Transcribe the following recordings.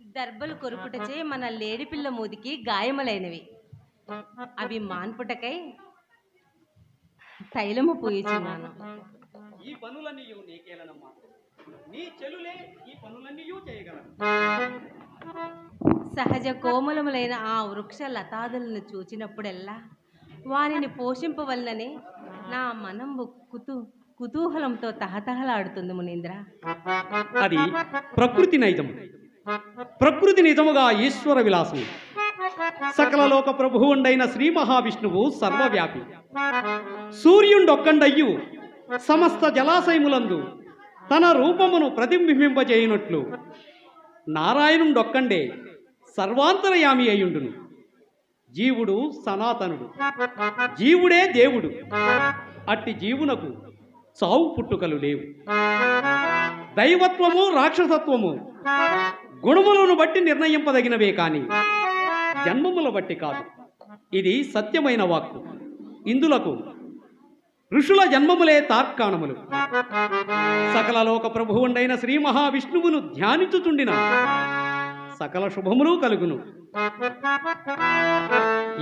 దర్బలు కొరుకుటచే మన లేడిపిల్ల మూదికి గాయములైనవి. అవి మాన్పుటకై తైలము పూయిచున్నాను. ఈ పనులన్నీ నీకేలనమ్మా. నీ చెలులే ఈ పనులన్నీ చేయగలరు సహజ కోమలములైన ఆ వృక్ష లతాదులను చూచినప్పుడెల్లా వానిని పోషింపవలననే నా మనంబు కుతూ కుతూహలంతో తహతహలాడుతుంది మునీంద్ర. అది ప్రకృతి నైజము. ప్రకృతి నిజముగా ఈశ్వర విలాసం సకల లోక ప్రభువుండైన శ్రీ మహావిష్ణువు సర్వవ్యాపి. సూర్యుండొక్కండయ్యు సమస్త జలాశయములందు తన రూపమును ప్రతిబింబింపజేయునట్లు నారాయణుండొక్కండే సర్వాంతరయామి అయ్యుండును. జీవుడు సనాతనుడు. జీవుడే దేవుడు. అట్టి జీవునకు చావు పుట్టుకలు లేవు. దైవత్వము రాక్షసత్వము గుణములను బట్టి నిర్ణయింపదగినవే కాని జన్మముల బట్టి కాదు. ఇది సత్యమైన వాక్కు. ఇందులకు ఋషుల జన్మములే తార్కాణములు. సకల లోక ప్రభువుండైన శ్రీ మహావిష్ణువును ధ్యానించుచుండిన సకల శుభములు కలుగును.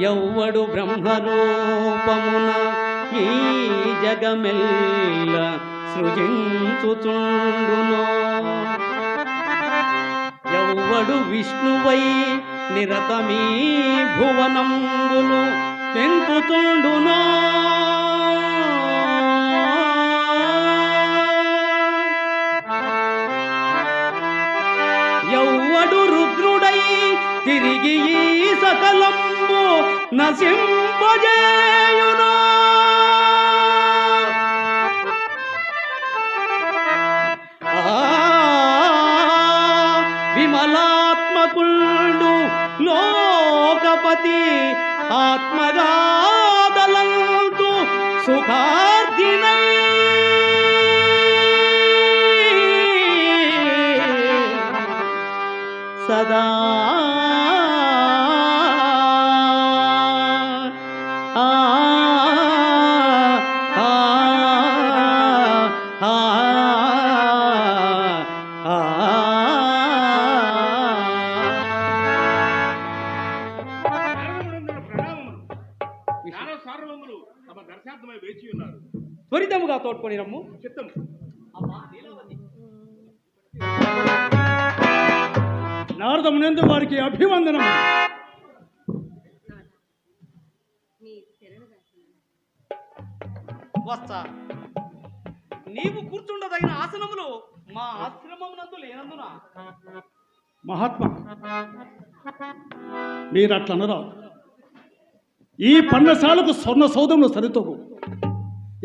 ఎవ్వడు బ్రహ్మరూపమున ఈ జగమెల్ల సృజించుచుండునో. ఎవ్వడు విష్ణువై నిరతమీ భువనంబులు పెంచుతుండునో ఎవ్వడు రుద్రుడై తిరిగి ఈ సకలంబు నశింపజేయునో. पति आत्मरादलन्तु सुखा తమ దర్శార్థమై వేచి ఉన్నారు. త్వరితముగా తోడ్కొని రమ్ము. చిత్తం. నారదమునందు వారికి అభివందనం వస్తా. నీవు కూర్చుండదగిన ఆసనములు మా ఆశ్రమమునందు లేనందున. మహాత్మా మీరు అట్లా అనరాదు ఈ పన్నసాలకు స్వర్ణ సౌధంలో సరితోగు.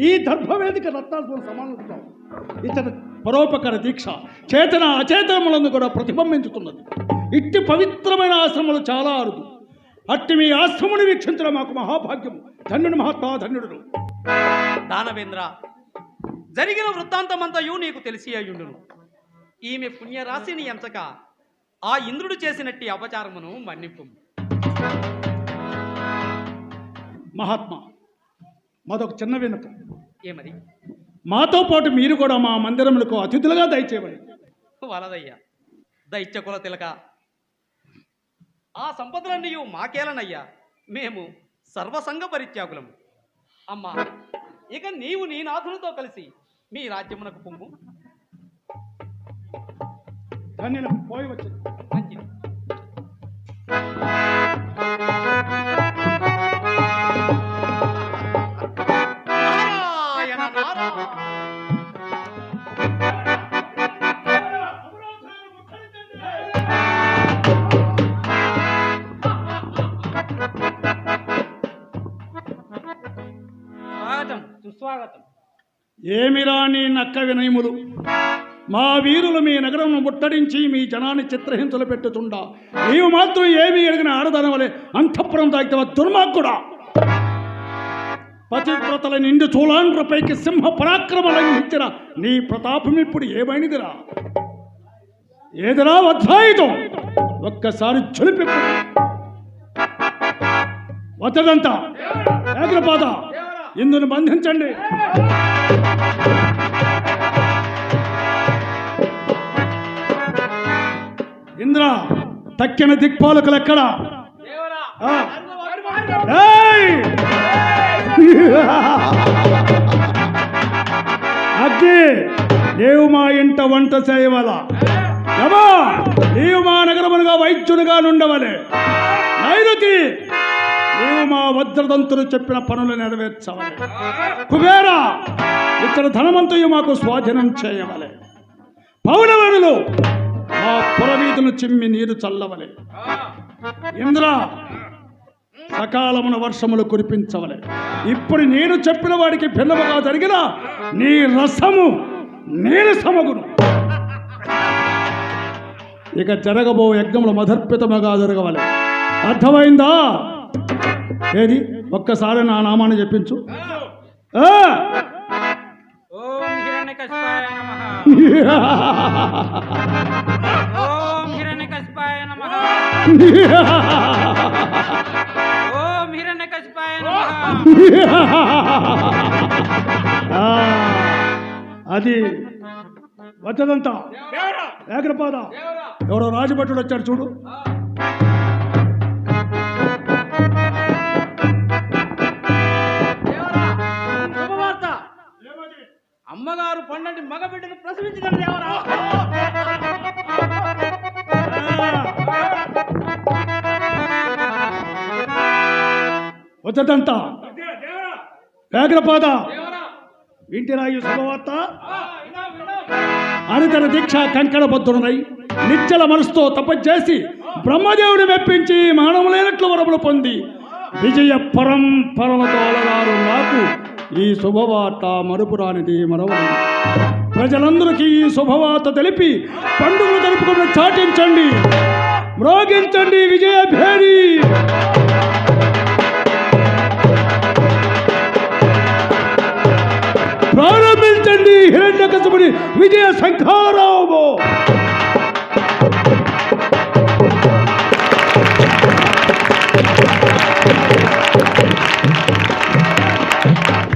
ఈ దర్భవేదిక రత్నాలు సమానత్వం. ఇతని పరోపకార దీక్ష చేతన అచేతనములను కూడా ప్రతిబింబించుతున్నది. ఇట్టి పవిత్రమైన ఆశ్రమాలు చాలా అరుదు. అట్టి మీ ఆశ్రముని వీక్షించడం మాకు మహాభాగ్యం. ధన్యుడు మహాత్మా ధన్యుడు దానవేంద్ర జరిగిన వృత్తాంతమంతయు నీకు తెలిసి అయ్యుండును. ఈమె పుణ్యరాశిని ఎంచక ఆ ఇంద్రుడు చేసినట్టి అపచారమును మన్నింపు మహాత్మా. మాదొక చిన్న వినపం ఏమది? మాతో పాటు మీరు కూడా మా మందిరములకు అతిథులుగా దయచేయండి. వలదయ్యా దైత్యకుల తిలక. ఆ సంపదలన్నీ మాకేలనయ్యా. మేము సర్వసంగ పరిత్యాగులము అమ్మా ఇక నీవు నీ నాథునితో కలిసి మీ రాజ్యమునకు పొమ్ము ధన్యులం. పోయి వచ్చింది. మంచిది. స్వాగతం. సుస్వాగతం ఏమిరా నీ నక్క వినయములు? మా వీరులు మీ నగరం ముట్టడించి మీ జనాన్ని చిత్రహింసలు పెట్టుతుండా. నీవు మాత్రం ఏమి ఎడిగిన ఆడదనం వలె అంతఃపురం తాగితే దుర్మార్గుడా? పతివ్రతల నిండు చూలాండ్రపైకి సింహ పరాక్రమలంఘించిన నీ ప్రతాపం ఇప్పుడు ఏమైనదిరా? ఏదిరా వధ్వాయుధం ఒక్కసారి చులిపి వద్దదంతా ఏగ్రపాద ఇందును బంధించండి. ఇంద్ర తక్కిన దిక్పాలకులు ఎక్కడ? అగ్ని నీవు మా ఇంట వంట చేయవల. నీవు మా నగరమునుగా వైద్యునిగా నుండవలే. నైరుతి నీవు మా వజ్రదంతులు చెప్పిన పనులు నెరవేర్చవలే. కుబేరా ఇతర ధనమంతయు మాకు స్వాధీనం చేయవలే. పౌరవనులు మా పురవీధులు చిమ్మి నీరు చల్లవలే. ఇంద్ర సకాలమున వర్షములు కురిపించవలే. ఇప్పుడు నేను చెప్పిన వాడికి పిల్లవగా జరిగిన నీ రసము నేను సమగును. ఇక జరగబో యజ్ఞములు మధర్పితముగా జరగవలే. అర్థమైందా? ఏది? ఒక్కసారి నా నామాన్ని చెప్పించు. ఆ! ఓం హిరణ్యకశిపాయ నమః. ఓం హిరణ్యకశిపాయ నమః. ఓం హిరణ్యకశిపాయ నమః. ఆ, అది వచ్చదంతా ఏకరపాద. దేవరా? ఎవరో రాజభటుడు వచ్చాడు చూడు. అమ్మగారు పండంటి మగ బిడ్డను ప్రసవించిన దేవరా? వచ్చదంతా దే- దేవరా. ఏకరపాద దేవరా వింటిరా ఈ శుభవార్త. ఆ, విన్నాం, విన్నాం. అని తన దీక్ష కంకణబద్ధుడనై నిశ్చల మనసుతో తపస్సేసి బ్రహ్మదేవుని మెప్పించి మానవులైనట్లు వరములు పొంది విజయ పరంపరలతో అలగారు నాకు. ఈ శుభవార్త మరుపురానిది మరవని. ప్రజలందరికీ ఈ శుభవార్త తెలిపి పండుగలు జరుపుకుని చాటించండి. మ్రోగించండి విజయ భేరి. ప్రారంభించండి హిరణ్యకశపుని విజయ శంఖారావు